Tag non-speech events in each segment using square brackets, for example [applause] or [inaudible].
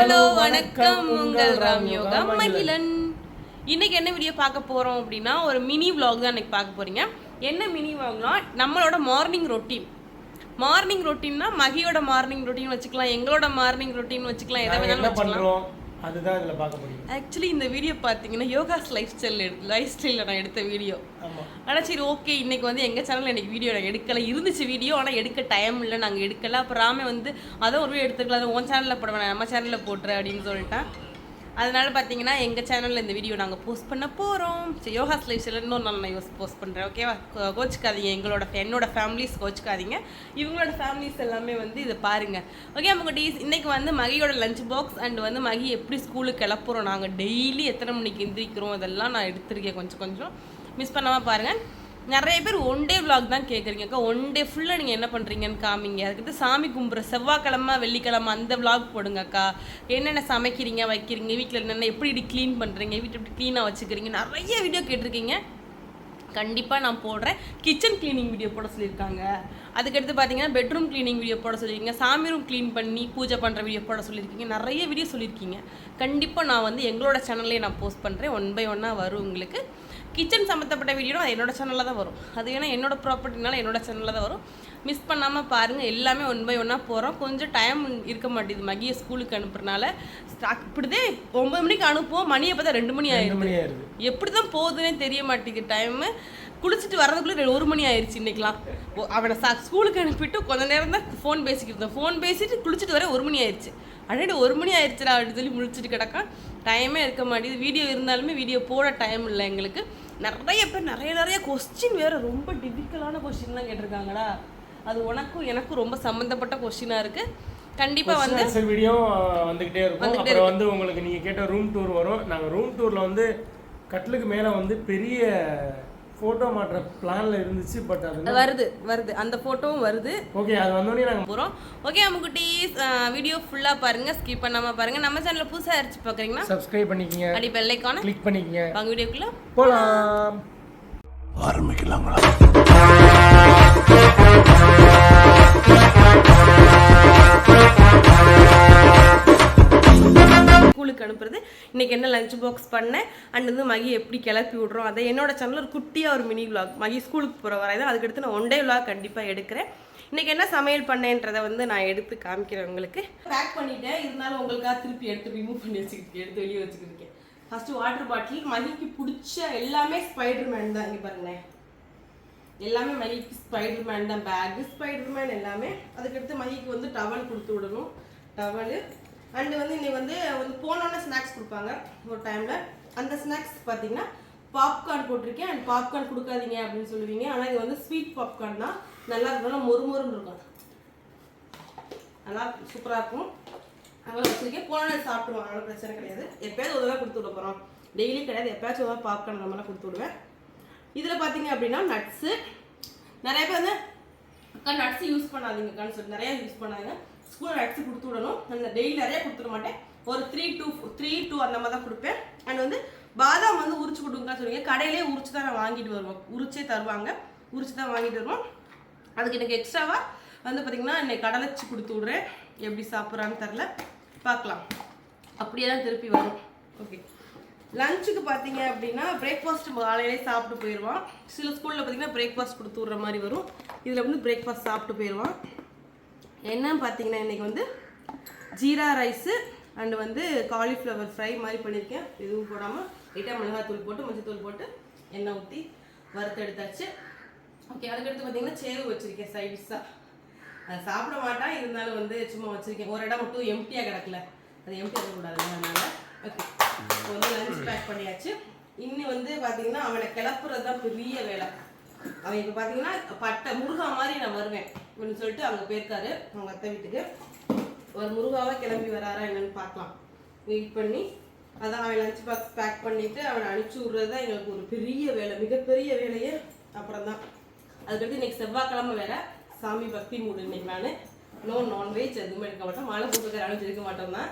வணக்கம். உங்கள் ராம் யோகா மகிழன். இன்னைக்கு என்ன வீடியோ பார்க்க போறோம் அப்படின்னா ஒரு மினி vlog தான் இன்னைக்கு பார்க்க போறீங்க. என்ன மினி vlogனா நம்மளோட மார்னிங் ரொட்டீன் மார்னிங் ரொட்டீன்னா மகியோட மார்னிங் ரொட்டீன் வச்சுக்கலாம் எங்களோட மார்னிங் ரொட்டீன் வச்சுக்கலாம் எதை வேணாலும் வச்சுக்கலாம். அதுதான் இதுல பார்க்க முடியும். ஆக்சுவலி இந்த வீடியோ பார்த்தீங்கன்னா யோகாஸ் லைஃப் ஸ்டைல் லைஃப் ஸ்டைலில் நான் எடுத்த வீடியோ ஆமா. ஆனால் சரி ஓகே இன்னைக்கு வந்து எங்கள் சேனலில் எனக்கு வீடியோ நான் எடுக்கல. இருந்துச்சு வீடியோ ஆனால் எடுக்க டைம் இல்லை நாங்கள் எடுக்கல. அப்புறம் ராமே வந்து அதான் ஒரு வீடியோ எடுத்துக்கலாம். அது உன் சேனலில் போட வேணாம் நம்ம சேனலில் போட்டுரு அப்படின்னு சொல்லிட்டேன். அதனால பார்த்தீங்கன்னா எங்கள் சேனலில் இந்த வீடியோ நாங்கள் போஸ்ட் பண்ண போகிறோம் சரி யோகாஸ் லைஃப் இன்னொரு நாள் நான் யோஸ் போஸ்ட் பண்ணுறேன் ஓகேவா கோ- கோச்சிக்காதீங்க. எங்களோட என்னோட ஃபேமிலிஸ் கோச்சிக்காதீங்க. இவங்களோட ஃபேமிலிஸ் எல்லாமே வந்து இதை பாருங்கள் ஓகே அவங்க டீஸ் இன்றைக்கி வந்து மகியோட லஞ்ச் பாக்ஸ் அண்ட் வந்து மகி எப்படி ஸ்கூலுக்கு கிளப்புறோம். நாங்கள் டெய்லி எத்தனை மணிக்கு எந்திரிக்கிறோம்? இதெல்லாம் நான் எடுத்திருக்கேன் கொஞ்சம் கொஞ்சம். மிஸ் பண்ணாமல் பாருங்கள் நிறைய பேர் ஒன் டே vlog தான் கேட்குறீங்க அக்கா ஒன் டே ஃபுல்லாக நீங்கள் என்ன பண்ணுறீங்கன்னு காமிங்க. அதுக்கு சாமி கும்பிட்ற செவ்வாய்க்கிழமை வெள்ளிக்கிழமை அந்த vlog போடுங்க அக்கா. என்னென்ன சமைக்கிறீங்க வைக்கிறீங்க வீட்டில் என்னென்ன எப்படி இப்படி க்ளீன் பண்ணுறீங்க வீட்டை எப்படி க்ளீனாக வச்சுக்கிறீங்க நிறைய வீடியோ கேட்டிருக்கீங்க. கண்டிப்பாக நான் போடுறேன். கிச்சன் க்ளீனிங் வீடியோ போட சொல்லியிருக்காங்க. அதுக்கடுத்து பார்த்தீங்கன்னா பெட்ரூம் க்ளீனிங் வீடியோ போட சொல்லியிருக்கீங்க. சாமி ரூம் க்ளீன் பண்ணி பூஜை பண்ணுற வீடியோ போட சொல்லியிருக்கீங்க. நிறைய வீடியோ சொல்லியிருக்கீங்க. கண்டிப்பாக நான் வந்து எங்களோட சேனல்லே நான் போஸ்ட் பண்ணுறேன் ஒன் பை ஒன்னாக வரும் உங்களுக்கு. கிச்சன் சம்மந்தப்பட்ட வீடியோ அது என்னோட சேனலில் தான் வரும். அது ஏன்னா என்னோட ப்ராப்பர்ட்டினால என்னோட சேனலில் தான் வரும். மிஸ் பண்ணாமல் பாருங்கள் எல்லாமே ஒன் பை ஒன்னாக போகிறோம் கொஞ்சம் டைம் இருக்க மாட்டேங்குது. மகிய ஸ்கூலுக்கு அனுப்புறனால. ஸ்டாக் இப்படிதே ஒன்பது மணிக்கு அனுப்புவோம். மணியை பார்த்தா ரெண்டு மணி ஆயிருது. எப்படி தான் போகுதுன்னே தெரிய மாட்டேங்குது. டைமு குளிச்சுட்டு வர்றதுக்குள்ளே ஒரு மணி ஆயிடுச்சு இன்னைக்கெலாம் அவனை சா ஸ்கூலுக்கு அனுப்பிட்டு கொஞ்ச நேரம் தான் ஃபோன் பேசிக்கிட்டு இருந்தேன் ஃபோன் பேசிட்டு குளிச்சுட்டு வர ஒரு மணி ஆயிடுச்சு அடே ஒரு மணி ஆயிடுச்சுடா அப்படின்னு சொல்லி முழிச்சிட்டு கிடக்கான். டைமே இருக்க மாட்டேங்குது. வீடியோ இருந்தாலுமே வீடியோ போட டைம் இல்லை எங்களுக்கு. நிறைய பேர் நிறைய நிறைய கொஸ்டின் வேறு. ரொம்ப டிஃபிகல்ட்டான கொஸ்டின்லாம் கேட்டிருக்காங்கடா. அது உனக்கும் எனக்கும் ரொம்ப சம்மந்தப்பட்ட கொஸ்டினாக இருக்குது கண்டிப்பாக வந்து வீடியோ வந்துகிட்டே இருக்கும். அப்புறம் வந்து உங்களுக்கு நீங்க கேட்ட ரூம் டூர் வரும். நாங்க ரூம் டூர்ல வந்து கட்டிலுக்கு மேல வந்து பெரிய போட்டோ மாட்டுற பிளான்ல இருந்துச்சு பட் அது வருது வருது. அந்த ஃபோட்டோவும் வருது. ஓகே அது வந்தோடனே நாங்க போகிறோம் ஓகே அம்முக்குட்டீஸ் வீடியோ ஃபுல்லாக பாருங்கள் ஸ்கிப் பண்ணாமல் பாருங்கள் நம்ம சேனலில் புதுசாக அரிச்சு பார்க்குறீங்கன்னா சப்ஸ்கிரைப் பண்ணிக்கங்க. அடி பெல்லைக்கான கிளிக் பண்ணிக்கங்க. வாங்க வீடியோக்குள்ளே போலாம். ஸ்கூலுக்கு அனுப்புறது. இன்னைக்கு என்ன லஞ்ச் பாக்ஸ் பண்ணேன்? அண்ட் வந்து மகி எப்படி கிளப்பி விட்றோம்? அதை என்னோட சேனல் ஒரு குட்டியாக ஒரு மினி விளாக் மகி ஸ்கூலுக்கு போகிற வரை தான். அதுக்கடுத்து நான் ஒன் டே விளாக் கண்டிப்பாக எடுக்கிறேன். இன்னைக்கு என்ன சமையல் பண்ணேன்றதை வந்து நான் எடுத்து காமிக்கிறேன் உங்களுக்கு. பேக் பண்ணிட்டேன். இருந்தாலும் உங்களுக்காக திருப்பி எடுத்து ரிமூவ் பண்ணி வச்சுக்கிட்டு எடுத்து வெளியே வச்சுக்கிருக்கேன் ஃபஸ்ட்டு வாட்டர் பாட்டில் மகிக்கு பிடிச்ச எல்லாமே ஸ்பைடர் மேன் தான். இங்கே பாருங்களேன். எல்லாமே மகிக்கு ஸ்பைடர் மேன் தான். பேகு ஸ்பைடர் மேன் எல்லாமே அதுக்கடுத்து மகிக்கு வந்து டவல் கொடுத்து விடணும். டவலு அண்டு வந்து இன்னைக்கு வந்து வந்து போனோன்னே ஸ்நாக்ஸ் கொடுப்பாங்க ஒரு டைமில் அந்த ஸ்நாக்ஸ் பார்த்தீங்கன்னா பாப்கார்ன் போட்டிருக்கேன். அண்ட் பாப்கார்ன் கொடுக்காதீங்க அப்படின்னு சொல்லுவீங்க. ஆனால் இது வந்து ஸ்வீட் பாப்கார்ன் தான். நல்லா இருக்கும் நல்லா மொறு மொறுன்னு இருக்கும். நல்லா சூப்பராக இருக்கும். அதெல்லாம் வச்சிருக்கேன். போனோன்னே சாப்பிடுவோம். அதனால பிரச்சனை கிடையாது. எப்பயாவது ஒரு தடவை கொடுத்து விட போகிறோம் டெய்லி கிடையாது. எப்பயாச்சும் ஒரு பாப்கார்ன் அந்த கொடுத்து விடுவேன். இதில் பார்த்தீங்க அப்படின்னா நட்ஸு நிறைய பேர் வந்து அக்கா நட்ஸ் யூஸ் பண்ணாதீங்கக்கான்னு சொல்லி நிறைய யூஸ் பண்ணாதீங்க ஸ்கூல் நட்ஸ் கொடுத்து விடணும். நான் டெய்லி நிறைய கொடுத்துட மாட்டேன். ஒரு த்ரீ டூ த்ரீ டூ அந்த மாதிரி தான் கொடுப்பேன். அண்ட் வந்து பாதாம் வந்து உரிச்சு கொடுங்கன்னு சொல்லுவீங்க கடையிலே உரிச்சு தான் நான் வாங்கிட்டு வருவோம். உரிச்சே தருவாங்க. உரிச்சு தான் வாங்கிட்டு வருவோம். அதுக்கு எனக்கு எக்ஸ்ட்ராவாக வந்து பார்த்தீங்கன்னா இன்னைக்கு கடலைச்சி கொடுத்து விட்றேன். எப்படி சாப்பிட்றான்னு தெரில பார்க்கலாம். அப்படியே தான் திருப்பி வரும். ஓகே லஞ்சுக்கு பார்த்தீங்க அப்படின்னா பிரேக்ஃபாஸ்ட் காலையிலே சாப்பிட்டு போயிடுவான். சில ஸ்கூலில் பார்த்தீங்கன்னா பிரேக்ஃபாஸ்ட் கொடுத்து விட்ற மாதிரி வரும். இதில் வந்து பிரேக்ஃபாஸ்ட் சாப்பிட்டு போயிடுவான். என்னன்னு பார்த்தீங்கன்னா இன்றைக்கி வந்து ஜீரா ரைஸு அண்டு வந்து காலிஃப்ளவர் ஃப்ரை மாதிரி பண்ணியிருக்கேன். எதுவும் போடாமல் லைட்டாக மிளகாத்தூள் போட்டு மஞ்சத்தூள் போட்டு எண்ணெய் ஊற்றி வறுத்து எடுத்தாச்சு. ஓகே அதுக்கடுத்து பார்த்தீங்கன்னா சேவு வச்சுருக்கேன் சைடிஷாக அதை சாப்பிட மாட்டான். இருந்தாலும் வந்து சும்மா வச்சுருக்கேன். ஒரு இடம் மட்டும் எம்டியாக கிடக்கல. அது எம்டியாக கூடாது அதனால். ஓகே இப்போ வந்து லஞ்ச் பேக் பண்ணியாச்சு. இன்னும் வந்து பார்த்தீங்கன்னா அவனை கிளப்புறது தான் பெரிய வேலை. அவன் இப்போ பார்த்தீங்கன்னா பட்டை முருகா மாதிரி நான் வருவேன் அப்படின்னு சொல்லிட்டு அங்கே போயிருக்காரு அவங்க அத்தை வீட்டுக்கு. ஒரு முருகாவை கிளம்பி வராரா என்னன்னு பார்க்கலாம். வெயிட் பண்ணி அதான் அவன் லஞ்ச் பாக்ஸ் பேக் பண்ணிட்டு அவனை அனுப்பிச்சி விட்றது தான் எங்களுக்கு ஒரு பெரிய வேலை மிகப்பெரிய வேலையே அப்புறம் தான் அதுக்கடுத்து இன்னைக்கு செவ்வாய்க்கிழமை வேற. சாமி பக்தி மூடு இன்னைக்கு நான். நோ நான்வெஜ் எதுவுமே எடுக்க மாட்டோம். மாலை போட்டுக்கிற அணிஞ்சிருக்க மாட்டோம் தான்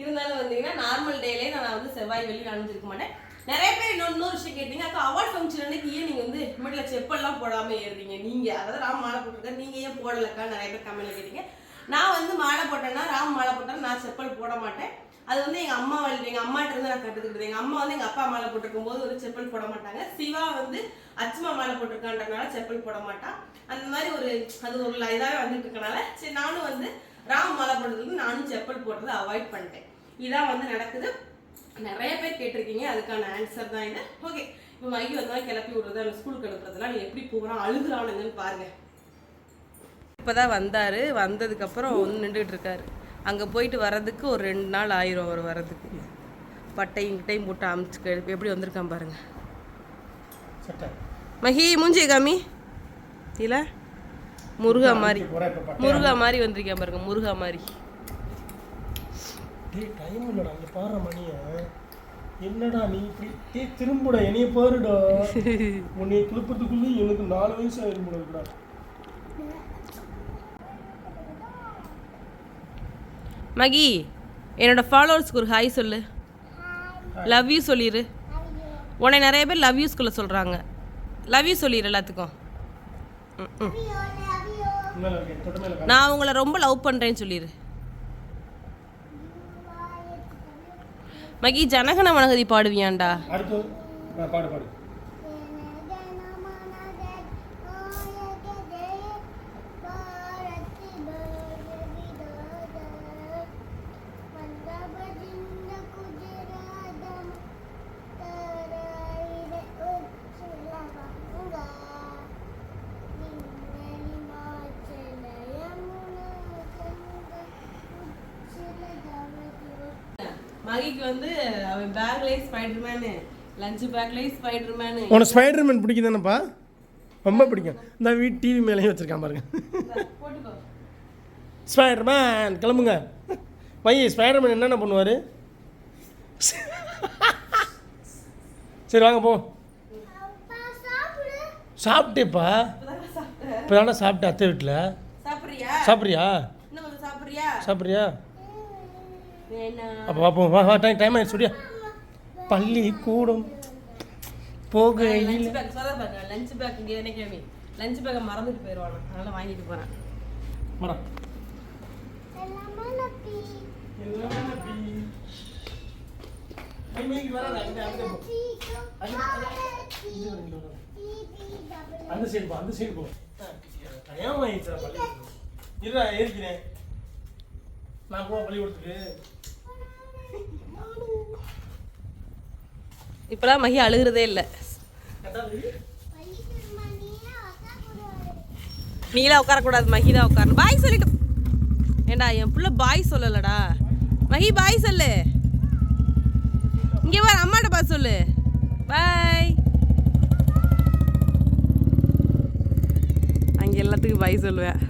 இருந்தாலும் வந்தீங்கன்னா நார்மல் டேலே நான் வந்து செவ்வாய் வெளியில் அணிஞ்சிருக்க மாட்டேன். நிறைய பேர் இன்னொரு இன்னொரு விஷயம் கேட்டீங்க. அக்கா அவார்ட் ஃபங்க்ஷன் அன்னைக்கு ஏன் நீங்கள் வந்து மட்டும் செப்பல்லாம் போடாமல் ஏறுறீங்க? நீங்கள் அதாவது ராம் மாலை போட்டிருக்கேன் நீங்கள் ஏன் போடலக்கா? நிறைய பேர் கமெண்ட்ல கேட்டீங்க. நான் வந்து மாலை போட்டேன்னா ராம் மாலை போட்டேன்னா நான் செப்பல் போட மாட்டேன். அது வந்து எங்கள் அம்மா வழி எங்கள் அம்மாட்ட இருந்து நான் கற்றுக்கிட்டது எங்கள் அம்மா வந்து எங்கள் அப்பா மாலை போட்டிருக்கும் போது ஒரு செப்பல் போட மாட்டாங்க. சிவா வந்து அச்சுமா மாலை போட்டிருக்கான்றனால செப்பல் போட மாட்டான் அந்த மாதிரி ஒரு அது ஒரு இதாகவே வந்துட்டு இருக்கனால சரி நானும் வந்து ராம மாலை போடுறதுக்கு நானும் செப்பல் போடுறதை அவாய்ட் பண்ணிட்டேன். இதான் வந்து நடக்குது. நிறைய பேர் கேட்டிருக்கீங்க அதுக்கான ஆன்சர் தான் இது. ஓகே இப்போ மைக்கு வந்தாலும் கிளப்பி விடுறது அந்த ஸ்கூலுக்கு அனுப்புறதுலாம் நீ எப்படி போகிறான் அழுகுறானுங்கன்னு பாருங்க. இப்போதான் வந்தார். வந்ததுக்கப்புறம் வந்து நின்றுட்டு இருக்காரு. அங்கே போயிட்டு வர்றதுக்கு ஒரு ரெண்டு நாள் ஆயிரும் அவர் வர்றதுக்கு. பட்டையும் கிட்டையும் போட்டு அமுச்சு எப்படி வந்திருக்கான் பாருங்க. மஹி மூஞ்சி காமி. இல்ல? முருகா மாதிரி. முருகா மாதிரி வந்திருக்கேன் பாருங்க முருகா மாதிரி. டேய் டைம் இல்லடா இங்க பாரு மணிய. என்னடா நீ இப்படி? டேய் திரும்புடா என்னைய பாருடா. [laughs] உன்னை குளிப்பறதுக்குள்ள எனக்கு நாலு வயசு ஆயிரும் போல இருக்குடா மகி என்னோட ஃபாலோவர்ஸ்க்கு ஒரு ஹாய் சொல்லு. லவ் யூ சொல்லிடு உன்னை நிறைய பேர் லவ் யூ ஸ்கூலில் சொல்கிறாங்க லவ் யூ சொல்லிடு எல்லாத்துக்கும். ம், ம். மேல இருக்கேன் தொட்ட மேல நான் உங்களை ரொம்ப லவ் பண்ணுறேன்னு சொல்லிடு மகி ஜனகன மனகதி பாடுவியாண்டா? பாடு பாடு. மகிக்கு வந்து அவன் பேக்லேயே ஸ்பைடர்மேனு லஞ்ச் பேக்லேயே ஸ்பைடர்மேனு. உனக்கு ஸ்பைடர்மேன் பிடிக்கும் தானேப்பா ரொம்ப பிடிக்கும். இந்த வீட் டிவி மேலேயும் வச்சிருக்கான் பாருங்க. ஸ்பைடர்மேன் கிளம்புங்க. மை ஸ்பைடர்மேன் என்னென்ன பண்ணுவார்? சரி வாங்க போ. சாப்பிட்டேப்பா. இப்போ தானே சாப்பிட்டேன் அத்தை வீட்டில் சாப்பிட்றியா? சாப்பிட்றியா? சாப்பிட்றியா? அப்போ பார்ப்போம் வா வா டைம் டைம் ஆயிடுச்சு சொல்லியா பள்ளி கூடும். போகையில். லஞ்ச் பேக் பேக் இங்கே என்ன கேள்வி லஞ்ச் பேக்கை மறந்துட்டு போயிடுவானு அதனால வாங்கிட்டு போறேன். மேடம் அந்த சைடு போ அந்த சைடு போ. ஏன் ஆயிடுச்சா பள்ளி நான் போவா பள்ளிக்கூடத்துக்கு? இப்போலாம் மகி அழுகிறதே இல்லை. நீலாம் உட்காரக்கூடாது மகி தான் உட்காரணும். பாய் சொல்லிட்டு. ஏண்டா என் பிள்ளை பாய் சொல்லலடா. மகி பாய் சொல்லு. இங்கே வர அம்மாட்ட பா சொல்லு. பாய். அங்கே எல்லாத்துக்கும் பாய் சொல்லுவேன்.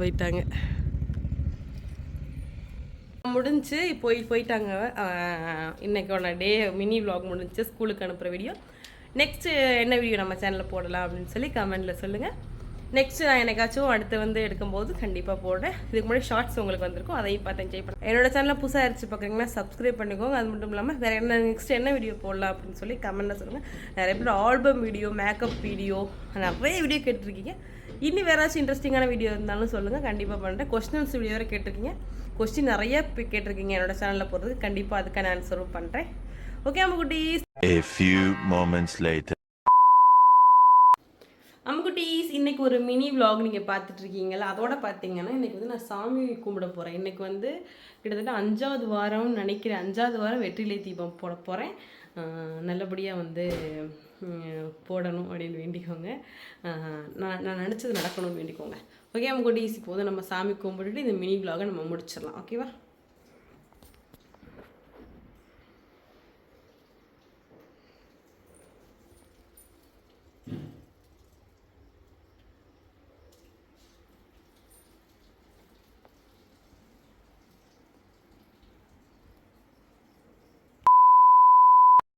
போயிட்டாங்க. முடிஞ்சு போய் போயிட்டாங்க அஹ் டே மினி vlog முடிஞ்சு ஸ்கூலுக்கு அனுப்புகிற வீடியோ நெக்ஸ்ட்டு என்ன வீடியோ நம்ம சேனலில் போடலாம் அப்படின்னு சொல்லி கமெண்டில் சொல்லுங்கள் நெக்ஸ்ட்டு நான் எனக்காச்சும் அடுத்து வந்து எடுக்கும்போது கண்டிப்பாக போடுறேன். இதுக்கு முன்னாடி ஷார்ட்ஸ் உங்களுக்கு வந்திருக்கும். அதையும் பார்த்து என்ஜாய் பண்ணேன் என்னோட சேனலில் புதுசாக இருந்துச்சு பார்க்குறீங்கன்னா சப்ஸ்கிரைப் பண்ணிக்கோங்க. அது மட்டும் இல்லாமல் வேறு என்ன நெக்ஸ்ட் என்ன வீடியோ போடலாம் அப்படின்னு சொல்லி கமெண்ட்டில் சொல்லுங்கள் நிறைய பேர் ஆல்பம் வீடியோ மேக்கப் வீடியோ நிறைய வீடியோ கேட்டிருக்கீங்க. இன்னும் வேறு ஏதாச்சும் இன்ட்ரெஸ்டிங்கான வீடியோ இருந்தாலும் சொல்லுங்கள் கண்டிப்பாக பண்ணுறேன் கொஸ்டின்ஸ் வீடியோ வேறு கேட்டிருக்கீங்க. கொஸ்டின் நிறைய கேட்டிருக்கீங்க என்னோட சேனலில் போகிறதுக்கு கண்டிப்பாக அதுக்கான ஆன்சரும் பண்ணுறேன் ஓகே அம்முக்குட்டீஸ் A few moments later. அம்முக்குட்டீஸ் இன்னைக்கு ஒரு மினி vlog நீங்கள் பார்த்துட்டு இருக்கீங்களா அதோட பார்த்தீங்கன்னா இன்னைக்கு வந்து நான் சாமி கும்பிட போகிறேன் இன்னைக்கு வந்து கிட்டத்தட்ட அஞ்சாவது வாரம்னு நினைக்கிறேன். அஞ்சாவது வாரம் வெற்றிலை தீபம் போட போகிறேன் நல்லபடியாக வந்து போடணும் அப்படின்னு வேண்டிக்கோங்க. நான் நான் நினச்சது நடக்கணும்னு வேண்டிக்கோங்க. ஓகே அம்முக்குட்டீஸ் இப்போது நம்ம சாமி கும்பிட்டுட்டு இந்த மினி விலாகை நம்ம முடிச்சிடலாம். ஓகேவா?